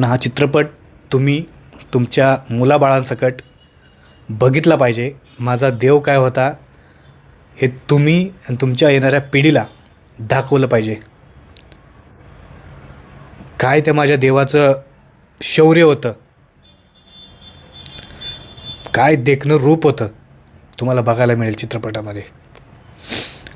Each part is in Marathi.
पण हा चित्रपट तुम्ही तुमच्या मुलाबाळांसकट बघितला पाहिजे. माझा देव काय होता हे तुम्ही आणि तुमच्या येणाऱ्या पिढीला दाखवलं पाहिजे. काय त्या माझ्या देवाचं शौर्य होतं. काय देखणं रूप होतं तुम्हाला बघायला मिळेल चित्रपटामध्ये.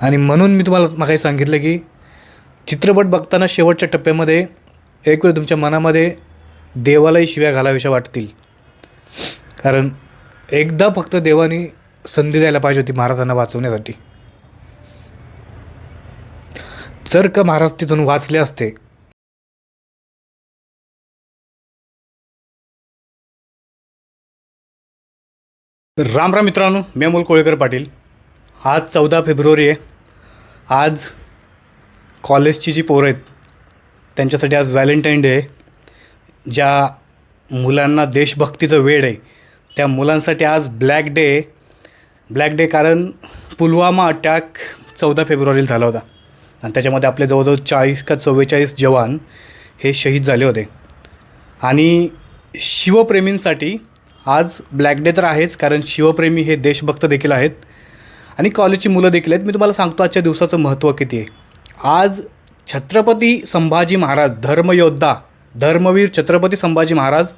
आणि म्हणून मी तुम्हाला मागाही सांगितलं की चित्रपट बघताना शेवटच्या टप्प्यामध्ये एक वेळ तुमच्या मनामध्ये देवालाही शिव्या घालाव्याशा वाटतील. कारण एकदा फक्त देवाने संधी द्यायला पाहिजे होती महाराजांना वाचवण्यासाठी. जर का महाराज तिथून वाचले असते राम राम मित्रांनो मी अमोल कोळेकर पाटील. आज चौदा फेब्रुवारी आहे. आज कॉलेजची जी पोरं आहेत त्यांच्यासाठी आज व्हॅलेंटाईन डे आहे. ज्या मुलांना देशभक्तीचं वेळ आहे त्या मुलांसाठी आज ब्लॅक डे ब्लॅक डे कारण पुलवामा अटॅक चौदा फेब्रुवारीला झाला होता. आणि त्याच्यामध्ये आपले जवळजवळ चाळीस का चव्वेचाळीस जवान हे शहीद झाले होते. आणि शिवप्रेमींसाठी आज ब्लॅक डे तर आहेच कारण शिवप्रेमी हे देशभक्त देखील आहेत. आणि कॉलेजची मुलं देखील आहेत. मी तुम्हाला सांगतो आजच्या दिवसाचं महत्त्व किती आहे. आज छत्रपती संभाजी महाराज धर्मयोद्धा धर्मवीर छत्रपती संभाजी महाराज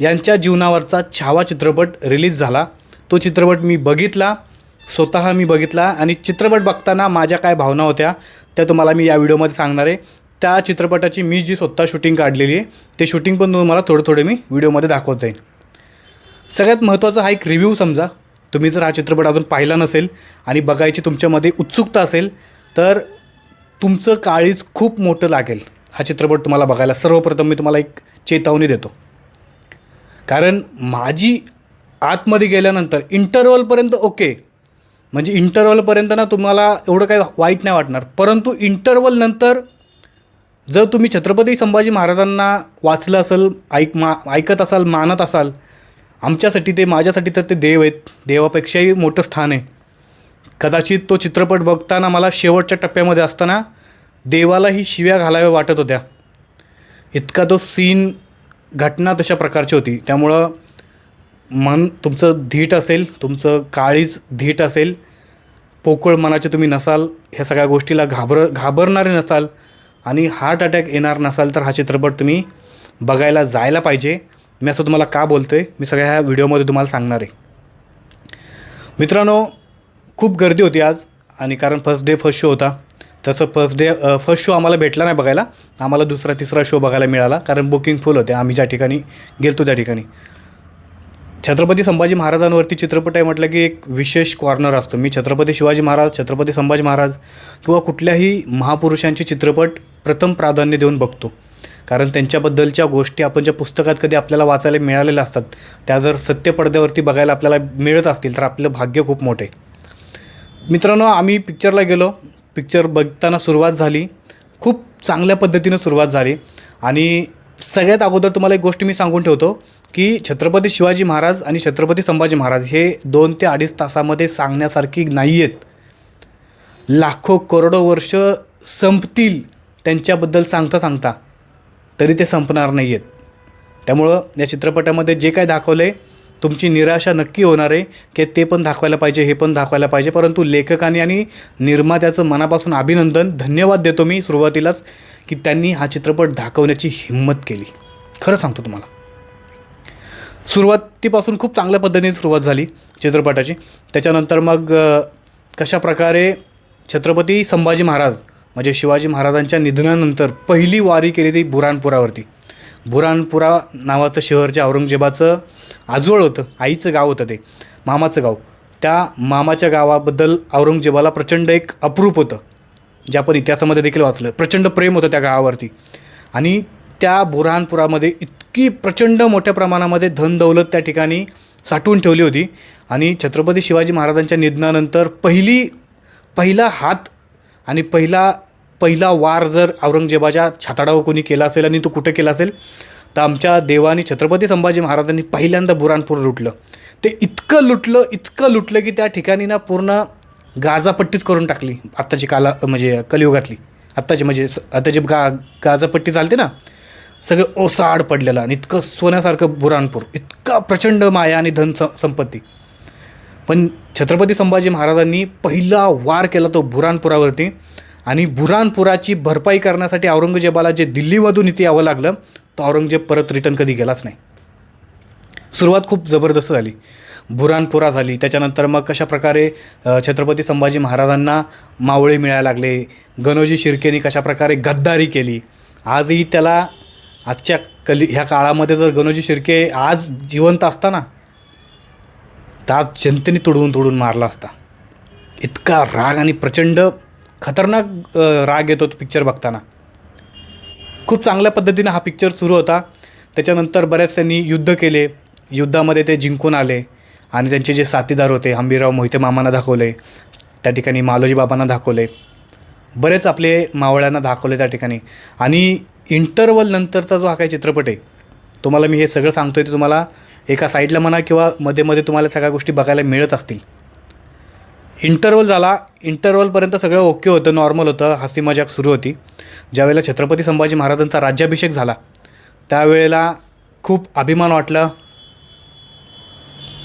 यांच्या जीवनावरचा छावा चित्रपट रिलीज झाला. तो चित्रपट मी बघितला स्वतः मी बघितला आणि चित्रपट बघताना माझ्या काय भावना होत्या त्या तुम्हाला मी या व्हिडिओमध्ये सांगणार आहे. त्या चित्रपटाची मी जी स्वतः शूटिंग काढलेली आहे ते शूटिंग पण तुम्हाला थोडं थोडं मी व्हिडिओमध्ये दाखवत जाईन सगळ्यात महत्त्वाचा हा एक रिव्ह्यू समजा. तुम्ही जर हा चित्रपट अजून पाहिला नसेल आणि बघायची तुमच्यामध्ये उत्सुकता असेल तर तुमचं काळीज खूप मोठं लागेल. हा चित्रपट तुम्हाला बघायला सर्वप्रथम मी तुम्हाला एक चेतावणी देतो. कारण माझी आतमध्ये गेल्यानंतर इंटरवलपर्यंत ओके म्हणजे इंटरवलपर्यंत ना तुम्हाला एवढं काही वाईट नाही वाटणार. परंतु इंटरवलनंतर जर तुम्ही छत्रपती संभाजी महाराजांना वाचलं असेल ऐक मा ऐकत असाल मानत असाल आमच्यासाठी ते माझ्यासाठी तर ते देव आहेत. देवापेक्षाही मोठं स्थान आहे. कदाचित तो चित्रपट बघताना मला शेवटच्या टप्प्यामध्ये असताना देवालाही शिव्या घालाव्या वाटत होत्या. इतका तो सीन घटना तशा प्रकारची होती. त्यामुळं मन तुमचं धीट असेल तुमचं काळीज धीट असेल पोकळ मनाचे तुम्ही नसाल ह्या सगळ्या गोष्टीला घाबर घाबरणारे नसाल आणि हार्ट अटॅक येणार नसाल तर हा चित्रपट तुम्ही बघायला जायला पाहिजे. मी असं तुम्हाला का बोलतो आहे मी सगळ्या ह्या व्हिडिओमध्ये तुम्हाला सांगणार आहे. मित्रांनो खूप गर्दी होती आज आणि कारण फर्स्ट डे फर्स्ट शो होता. तसं फर्स्ट डे फर्स्ट शो आम्हाला भेटला नाही बघायला. आम्हाला दुसरा तिसरा शो बघायला मिळाला कारण बुकिंग फुल होते. आम्ही ज्या ठिकाणी गेलतो त्या ठिकाणी. छत्रपती संभाजी महाराजांवरती चित्रपट आहे म्हटलं की एक विशेष कॉर्नर असतो. मी छत्रपती शिवाजी महाराज छत्रपती संभाजी महाराज किंवा कुठल्याही महापुरुषांचे चित्रपट प्रथम प्राधान्य देऊन बघतो. कारण त्यांच्याबद्दलच्या गोष्टी आपण ज्या पुस्तकात कधी आपल्याला वाचायला मिळालेल्या असतात त्या जर सत्य पडद्यावरती बघायला आपल्याला मिळत असतील तर आपलं भाग्य खूप मोठे मित्रांनो आम्ही पिक्चरला गेलो. पिक्चर बघताना सुरुवात झाली. खूप चांगल्या पद्धतीनं सुरुवात झाली. आणि सगळ्यात अगोदर तुम्हाला एक गोष्ट मी सांगून ठेवतो की छत्रपती शिवाजी महाराज आणि छत्रपती संभाजी महाराज हे दोन ते अडीच तासामध्ये सांगण्यासारखी नाही आहेत लाखो करोडो वर्ष संपतील त्यांच्याबद्दल सांगता सांगता तरी ते संपणार नाही आहेत त्यामुळं या चित्रपटामध्ये जे काय दाखवलं आहे तुमची निराशा नक्की होणार आहे की ते पण दाखवायला पाहिजे हे पण दाखवायला पाहिजे. परंतु लेखकाने आणि निर्मात्याचं मनापासून अभिनंदन धन्यवाद देतो मी सुरुवातीलाच की त्यांनी हा चित्रपट दाखवण्याची हिंमत केली. खरं सांगतो तुम्हाला. सुरुवातीपासून खूप चांगल्या पद्धतीने सुरुवात झाली चित्रपटाची. त्याच्यानंतर मग कशा प्रकारे छत्रपती संभाजी महाराज म्हणजे शिवाजी महाराजांच्या निधनानंतर पहिली वारी केली ती बुराणपुरावरती बुरानपुरा नावाचं शहर जे औरंगजेबाचं आजोळ होतं आईचं गाव होतं ते मामाचं गाव. त्या मामाच्या गावाबद्दल औरंगजेबाला प्रचंड एक अप्रूप होतं जे आपण इतिहासामध्ये देखील वाचलं. प्रचंड प्रेम होतं त्या गावावरती. आणि त्या बुरहानपुरामध्ये इतकी प्रचंड मोठ्या प्रमाणामध्ये धनदौलत त्या ठिकाणी साठवून ठेवली होती. आणि छत्रपती शिवाजी महाराजांच्या निधनानंतर पहिली पहिला हात आणि पहिला पहिला वार जर औरंगजेबाच्या छाताडावर कोणी केला असेल आणि तो कुठे केला असेल तर आमच्या देवानी छत्रपती संभाजी महाराजांनी पहिल्यांदा बुरानपूर लुटलं. ते इतकं लुटलं इतकं लुटलं की त्या ठिकाणी ना पूर्ण गाजापट्टीच करून टाकली. आत्ताची काला म्हणजे कलियुगातली. आत्ताची म्हणजे स- गा गाजापट्टी चालते ना सगळं ओसाड पडलेलं आणि इतकं सोन्यासारखं बुराणपूर. इतका प्रचंड माया आणि धन स संपत्ती. पण छत्रपती संभाजी महाराजांनी पहिला वार केला तो बुराणपुरावरती. आणि बुरानपुराची भरपाई करण्यासाठी औरंगजेबाला जे दिल्लीमधून इथे यावं लागलं तर औरंगजेब परत रिटर्न कधी गेलाच नाही. सुरुवात खूप जबरदस्त झाली. बुरानपुरा झाली. त्याच्यानंतर मग कशा प्रकारे छत्रपती संभाजी महाराजांना मावळे मिळायला लागले गणोजी शिर्केनी कशाप्रकारे गद्दारी केली आजही त्याला आजच्या कली ह्या काळामध्ये जर गणोजी शिर्के आज जिवंत असताना तर आज जनतेने तुडवून तुडवून मारला असता. इतका राग आणि प्रचंड खतरनाक राग येतो तो पिक्चर बघताना. खूप चांगल्या पद्धतीनं हा पिक्चर सुरू होता. त्याच्यानंतर बऱ्याच त्यांनी युद्ध केले. युद्धामध्ये ते जिंकून आले. आणि त्यांचे जे साथीदार होते हंबीरराव मोहिते मामांना दाखवले. त्या ठिकाणी मालोजी बाबांना दाखवले. बरेच आपले मावळ्यांना दाखवले त्या ठिकाणी. आणि इंटरवल नंतरचा जो हा काही चित्रपट आहे तुम्हाला मी हे सगळं सांगतो आहे ते तुम्हाला एका साईडला म्हणा किंवा मध्ये मध्ये तुम्हाला सगळ्या गोष्टी बघायला मिळत असतील. इंटरवल झाला. इंटरवलपर्यंत सगळं ओके होतं नॉर्मल होतं. हसी मजाक सुरू होती. ज्यावेळेला छत्रपती संभाजी महाराजांचा राज्याभिषेक झाला त्यावेळेला खूप अभिमान वाटला.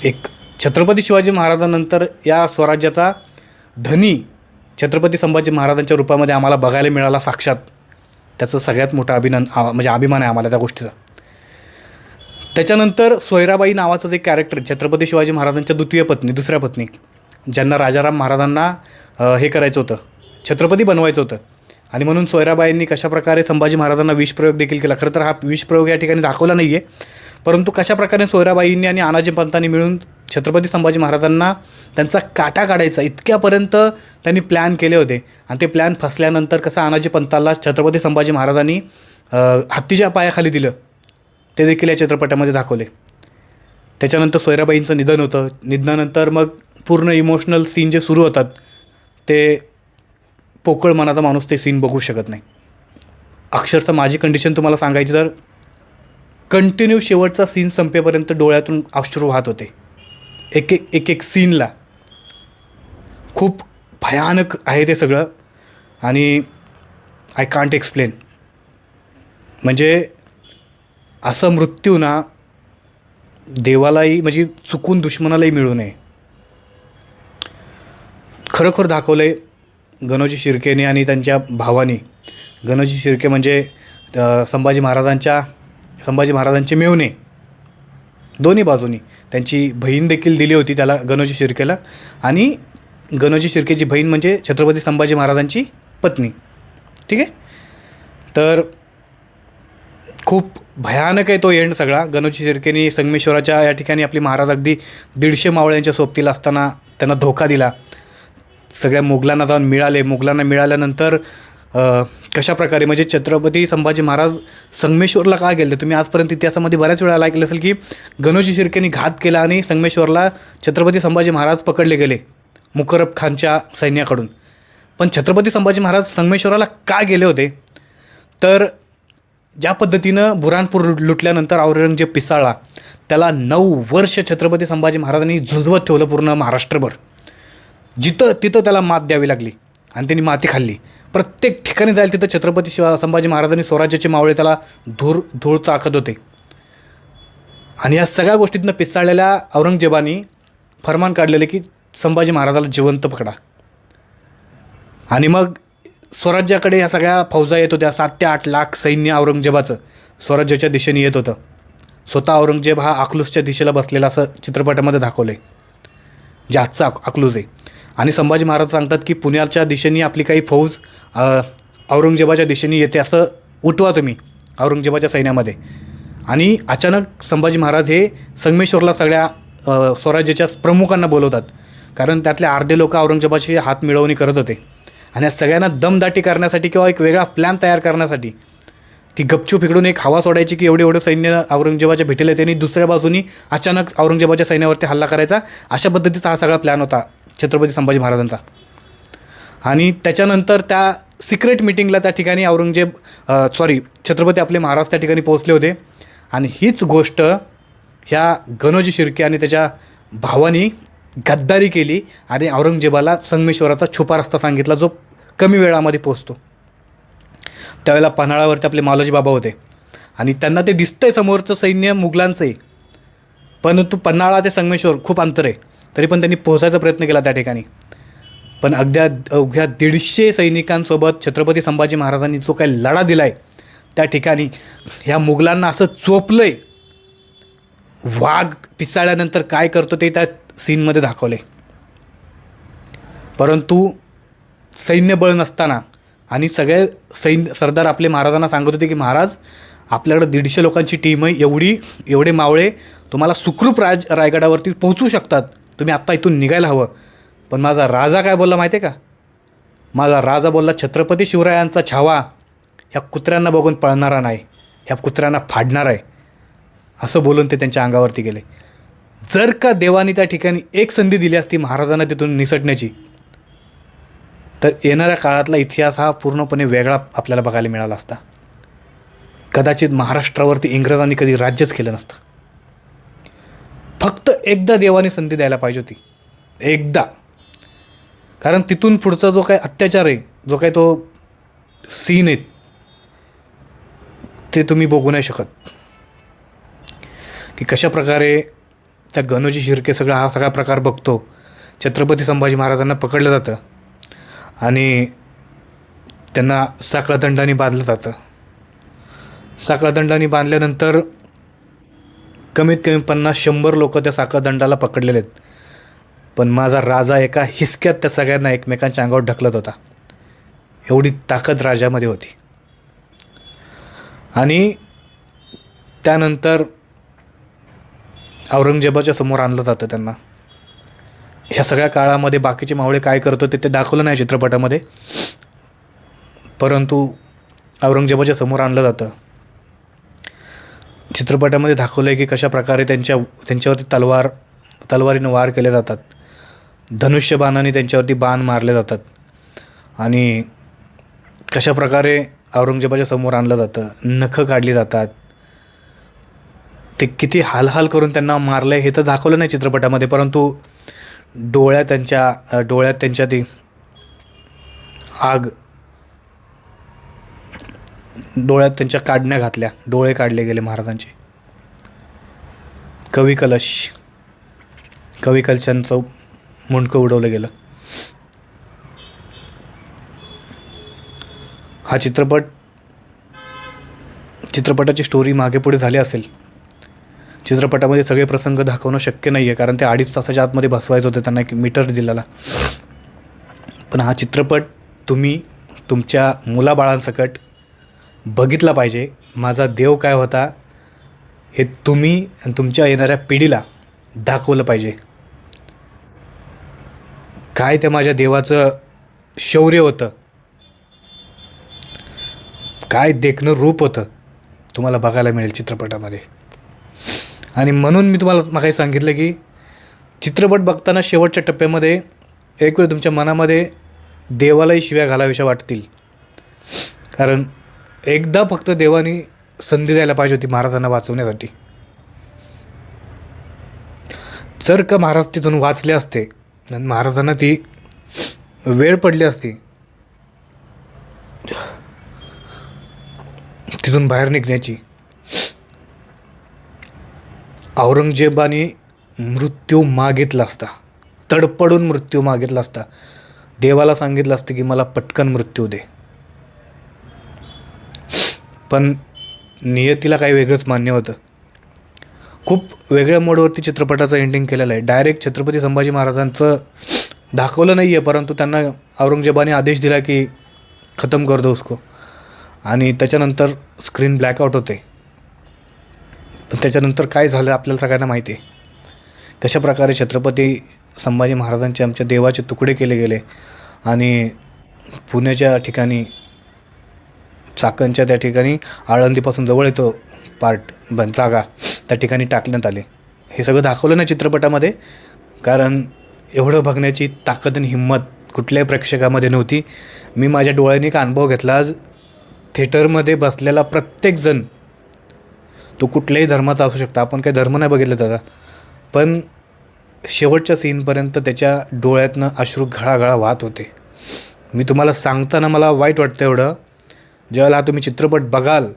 एक छत्रपती शिवाजी महाराजांनंतर या स्वराज्याचा धनी छत्रपती संभाजी महाराजांच्या रूपामध्ये आम्हाला बघायला मिळाला साक्षात. त्याचं सगळ्यात मोठा अभिनंद आ- म्हणजे अभिमान आहे आम्हाला त्या गोष्टीचा. त्याच्यानंतर सोयराबाई नावाचं जे कॅरेक्टर छत्रपती शिवाजी महाराजांच्या द्वितीय पत्नी दुसऱ्या पत्नी ज्यांना राजाराम महाराजांना हे करायचं होतं छत्रपती बनवायचं होतं. आणि म्हणून सोयराबाईंनी कशाप्रकारे संभाजी महाराजांना विषप्रयोग देखील केला. खरं तर हा विषप्रयोग या ठिकाणी दाखवला नाही आहे परंतु कशाप्रकारे सोयराबाईंनी आणि आनाजी पंतांनी मिळून छत्रपती संभाजी महाराजांना त्यांचा काटा काढायचा इतक्यापर्यंत त्यांनी प्लॅन केले होते. आणि ते प्लॅन फसल्यानंतर कसं आनाजी पंताला छत्रपती संभाजी महाराजांनी हत्तीच्या पायाखाली दिलं. ते देखील या चित्रपटामध्ये दाखवले. त्याच्यानंतर सोयराबाईंचं निधन होतं. निधनानंतर मग पूर्ण इमोशनल सीन जे सुरू होतात ते पोकळ मनाचा माणूस ते सीन बघू शकत नाही. अक्षरशः माझी कंडिशन तुम्हाला सांगायची तर कंटिन्यू शेवटचा सीन संपेपर्यंत डोळ्यातून अश्रू वाहत होते. एक एक एक एक सीनला खूप भयानक आहे ते सगळं. आणि आय कांट एक्सप्लेन म्हणजे असं मृत्यू ना देवालाही म्हणजे चुकून दुश्मनालाही मिळू नये. खरोखर दाखवलं आहे गणोजी शिर्केने आणि त्यांच्या भावाने. गणोजी शिर्के म्हणजे संभाजी महाराजांच्या संभाजी महाराजांचे मेवणे. दोन्ही बाजूनी. त्यांची बहीण देखील दिली होती त्याला गणोजी शिर्केला. आणि गणोजी शिर्केची बहीण म्हणजे छत्रपती संभाजी महाराजांची पत्नी. ठीक आहे? तर खूप भयानक आहे तो एंड सगळा. गणोजी शिर्केनी संगमेश्वराच्या या ठिकाणी आपली महाराज अगदी दीडशे मावळ्यांच्या सोबतीला असताना त्यांना धोका दिला. सगळ्या मुघलांना जाऊन मिळाले. मुघलांना मिळाल्यानंतर कशाप्रकारे? कशा प्रकारे म्हणजे छत्रपती संभाजी महाराज संगमेश्वरला का गेले? तुम्ही आजपर्यंत इतिहासामध्ये बऱ्याच वेळा ऐकलं असेल की गणोजी शिर्केनी घात केला आणि संगमेश्वरला छत्रपती संभाजी महाराज पकडले गेले मुकरब खानच्या सैन्याकडून. पण छत्रपती संभाजी महाराज संगमेश्वराला का गेले होते? तर ज्या पद्धतीनं बुरानपूर लुटल्यानंतर औरंगजेब पिसाळला त्याला नऊ वर्ष छत्रपती संभाजी महाराजांनी झुंजवत ठेवलं पूर्ण महाराष्ट्रभर. जिथं तिथं त्याला मात द्यावी लागली आणि त्यांनी माती खाल्ली. प्रत्येक ठिकाणी जाईल तिथं छत्रपती शिवा संभाजी महाराजांनी स्वराज्याचे मावळे त्याला धूर धूळ चाकत होते. आणि या सगळ्या गोष्टीतनं पिसाळलेल्या औरंगजेबानी फरमान काढलेले की संभाजी महाराजाला जिवंत पकडा. आणि मग स्वराज्याकडे या सगळ्या फौजा येत होत्या. सात ते आठ लाख सैन्य औरंगजेबाचं स्वराज्याच्या दिशेने येत होतं. स्वतः औरंगजेब हा अकलूसच्या दिशेला बसलेला असं चित्रपटामध्ये दाखवलं आहे जे आजचा अकलूज आहे. आणि संभाजी महाराज सांगतात की पुण्याच्या दिशेने आपली काही फौज औरंगजेबाच्या दिशेने येते असं उठवा तुम्ही औरंगजेबाच्या सैन्यामध्ये. आणि अचानक संभाजी महाराज हे संगमेश्वरला सगळ्या स्वराज्याच्या प्रमुखांना बोलवतात. कारण त्यातले अर्धे लोक औरंगजेबाशी हात मिळवणी करत होते. आणि या सगळ्यांना दमदाटी करण्यासाठी किंवा एक वेगळा प्लॅन तयार करण्यासाठी की गपचूप इकडून एक हवा सोडायची की एवढे एवढं सैन्य औरंगजेबाच्या भेटीला येते आणि दुसऱ्या बाजूनी अचानक औरंगजेबाच्या सैन्यावरती हल्ला करायचा. अशा पद्धतीचा हा सगळा प्लॅन होता छत्रपती संभाजी महाराजांचा. आणि त्याच्यानंतर त्या सिक्रेट मिटिंगला त्या ठिकाणी औरंगजेब सॉरी छत्रपती आपले महाराज त्या ठिकाणी पोहोचले होते. आणि हीच गोष्ट ह्या गणोजी शिर्के आणि त्याच्या भावानी गद्दारी केली आणि औरंगजेबाला संगमेश्वराचा छुपा रस्ता सांगितला जो कमी वेळामध्ये पोचतो त्यावेळेला पन्हाळावरती आपले मालोजी बाबा होते. आणि त्यांना ते दिसतंय समोरचं सैन्य मुघलांचंही परंतु पन्हाळा ते संगमेश्वर खूप अंतर आहे. तरी पण त्यांनी पोहोचायचा प्रयत्न केला त्या ठिकाणी. पण अगद्या अवघ्या दीडशे सैनिकांसोबत छत्रपती संभाजी महाराजांनी जो काही लढा दिला आहे त्या ठिकाणी ह्या मुघलांना असं चोपलं आहे वाघ पिसाळल्यानंतर काय करतो ते त्या सीनमध्ये दाखवले. परंतु सैन्यबळ नसताना आणि सगळे सैन्य सरदार आपले महाराजांना सांगत होते की महाराज आपल्याकडं दीडशे लोकांची टीम आहे एवढी एवढे मावळे तुम्हाला सुखरूप राज रायगडावरती पोहोचू शकतात. तुम्ही आत्ता इथून निघायला हवं. पण माझा राजा काय बोलला माहिती आहे का? माझा राजा बोलला छत्रपती शिवरायांचा छावा ह्या कुत्र्यांना बघून पळणारा नाही ह्या कुत्र्यांना फाडणार आहे. असं बोलून ते त्यांच्या अंगावरती गेले. जर का देवाने त्या ठिकाणी एक संधी दिली असती महाराजांना तिथून निसटण्याची तर येणाऱ्या काळातला इतिहास हा पूर्णपणे वेगळा आपल्याला बघायला मिळाला असता. कदाचित महाराष्ट्रावरती इंग्रजांनी कधी राज्यच केलं नसतं. फक्त एकदा देवाने संधी द्यायला पाहिजे होती. एकदा. कारण तिथून पुढचा जो काही अत्याचार आहे जो काही तो सीन आहे ते तुम्ही बघू नाही शकत. की कशा प्रकारे त्या गणोजी शिर्के सगळा हा सगळा प्रकार बघतो. छत्रपती संभाजी महाराजांना पकडलं जातं. आणि त्यांना साखळदंडाने बांधलं जातं. साखळदंडाने बांधल्यानंतर कमीत कमी पन्नास शंभर लोक त्या साखळदंडाला पकडलेले आहेत. पण माझा राजा एका हिसक्यात त्या सगळ्यांना एकमेकांच्या अंगावर ढकलत होता. एवढी ताकद राजामध्ये होती. आणि त्यानंतर औरंगजेबाच्या समोर आणलं जातं त्यांना. ह्या सगळ्या काळामध्ये बाकीचे मावळे काय करत होते ते दाखवलं नाही चित्रपटामध्ये. परंतु औरंगजेबाच्या समोर आणलं जातं. चित्रपटामध्ये दाखवलं आहे की कशा प्रकारे त्यांच्या त्यांच्यावरती तलवार तलवारीनं वार केले जातात. धनुष्यबाणाने त्यांच्यावरती बाण मारले जातात. आणि कशा प्रकारे औरंगजेबाच्या समोर आणलं जातं. नखं काढली जातात. ते किती हालहाल करून त्यांना मारलं आहे हे तर दाखवलं नाही चित्रपटामध्ये परंतु डोळ्यात त्यांच्या डोळ्यात त्यांच्या ती आग डोळ्यात त्यांच्या काढण्या घातल्या डोळे काढले गेले महाराजांचे. कवी कलश कवी कलशांचं मुंडकं उडवलं गेलं. हा चित्रपट चित्रपटाची स्टोरी मागे पुढे झाली असेल. चित्रपटामध्ये सगळे प्रसंग दाखवणं शक्य नाही आहे कारण ते अडीच तासाच्या आतमध्ये बसवायचं होतं त्यांना एक मीटर दिलेला. पण हा चित्रपट तुम्ही तुमच्या मुलाबाळांसकट बघितला पाहिजे. माझा देव काय होता हे तुम्ही आणि तुमच्या येणाऱ्या पिढीला दाखवलं पाहिजे. काय त्या माझ्या देवाचं शौर्य होतं? काय देखणं रूप होतं? तुम्हाला बघायला मिळेल चित्रपटामध्ये. आणि म्हणून मी तुम्हाला मागाही सांगितलं की चित्रपट बघताना शेवटच्या टप्प्यामध्ये एक वेळ तुमच्या मनामध्ये देवालाही शिव्या घालाव्याशा वाटतील. कारण एकदा फक्त देवाने संधी द्यायला पाहिजे होती महाराजांना वाचवण्यासाठी. जर का महाराज तिथून वाचले असते आणि महाराजांना ती वेळ पडली असती तिथून बाहेर निघण्याची औरंगजेबाने मृत्यू मागितला असता. तडपडून मृत्यू मागितला असता. देवाला सांगितलं असतं की मला पटकन मृत्यू दे. पण नियतीला काही वेगळंच मान्य होतं. खूप वेगळ्या मोडवरती चित्रपटाचं एंडिंग केलेलं आहे. डायरेक्ट छत्रपती संभाजी महाराजांचं दाखवलं नाही आहे परंतु त्यांना औरंगजेबाने आदेश दिला की खतम कर दो उसको. आणि त्याच्यानंतर स्क्रीन ब्लॅकआउट होते. पण त्याच्यानंतर काय झालं आपल्याला सगळ्यांना माहिती आहे. कशाप्रकारे छत्रपती संभाजी महाराजांचे आमच्या देवाचे तुकडे केले गेले आणि पुण्याच्या ठिकाणी चाकणच्या त्या ठिकाणी आळंदीपासून जवळ येतो पार्ट बन जागा त्या ठिकाणी टाकण्यात आले. हे सगळं दाखवलं ना चित्रपटामध्ये कारण एवढं बघण्याची ताकद आणि हिंमत कुठल्याही प्रेक्षकामध्ये नव्हती. मी माझ्या डोळ्यांनी एक अनुभव घेतला. आज थिएटरमध्ये बसलेला प्रत्येकजण तो कुठल्याही धर्माचा असू शकता. आपण काही धर्म नाही बघितलं त्याचा. पण शेवटच्या सीनपर्यंत त्याच्या डोळ्यातनं अश्रू घळाघळा वाहत होते. मी तुम्हाला सांगताना मला वाईट वाटतं एवढं. ज्यावेळेला हा तुम्ही चित्रपट बघाल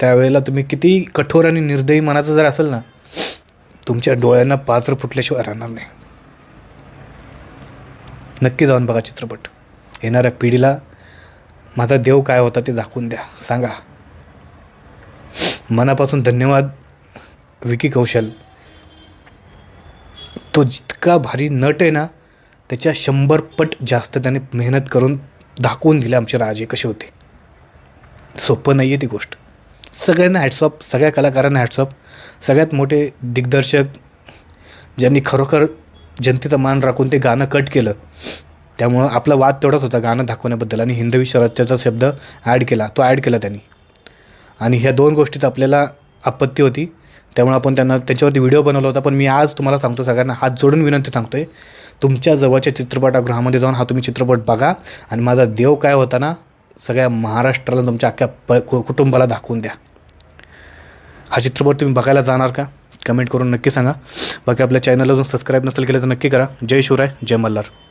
त्यावेळेला तुम्ही किती कठोर आणि निर्दयी मनाचं जर असेल ना तुमच्या डोळ्यांना पात्र फुटल्याशिवाय राहणार नाही. नक्की जाऊन बघा चित्रपट. येणाऱ्या पिढीला माझा देव काय होता ते दाखवून द्या. सांगा. मनापासून धन्यवाद विकी कौशल. तो जितका भारी नट आहे ना त्याच्या शंभर पट जास्त त्याने मेहनत करून दाखवून दिले आमचे राजे कसे होते. सोपं नाही आहे ती गोष्ट. सगळ्यांना हॅट्सअप सगळ्या कलाकारांना हॅट्सअप सगळ्यात मोठे दिग्दर्शक ज्यांनी खरोखर जनतेचा मान राखून ते गाणं कट केलं त्यामुळं आपला वाद तेवढाच होता गाणं दाखवण्याबद्दल आणि हिंदवी स्वराज्याचा शब्द ॲड केला तो ॲड केला त्यांनी. आणि ह्या दोन गोष्टीत आपल्याला आपत्ती होती. त्यामुळे आपण त्यांना त्याच्यावरती व्हिडिओ बनवला होता. पण मी आज तुम्हाला सांगतो सगळ्यांना हात जोडून विनंती सांगतो आहे तुमच्या जवळच्या चित्रपटगृहामध्ये जाऊन हा तुम्ही चित्रपट बघा. आणि माझा देव काय होता ना सगळ्या महाराष्ट्राला तुमच्या अख्ख्या प कु- कुटुंबाला दाखवून द्या. हा चित्रपट तुम्ही बघायला जाणार का? कमेंट करून नक्की सांगा. बाकी आपल्या चॅनलला जर सबस्क्राईब नसेल केलं तर नक्की करा. जय शिवराय जय मल्हार.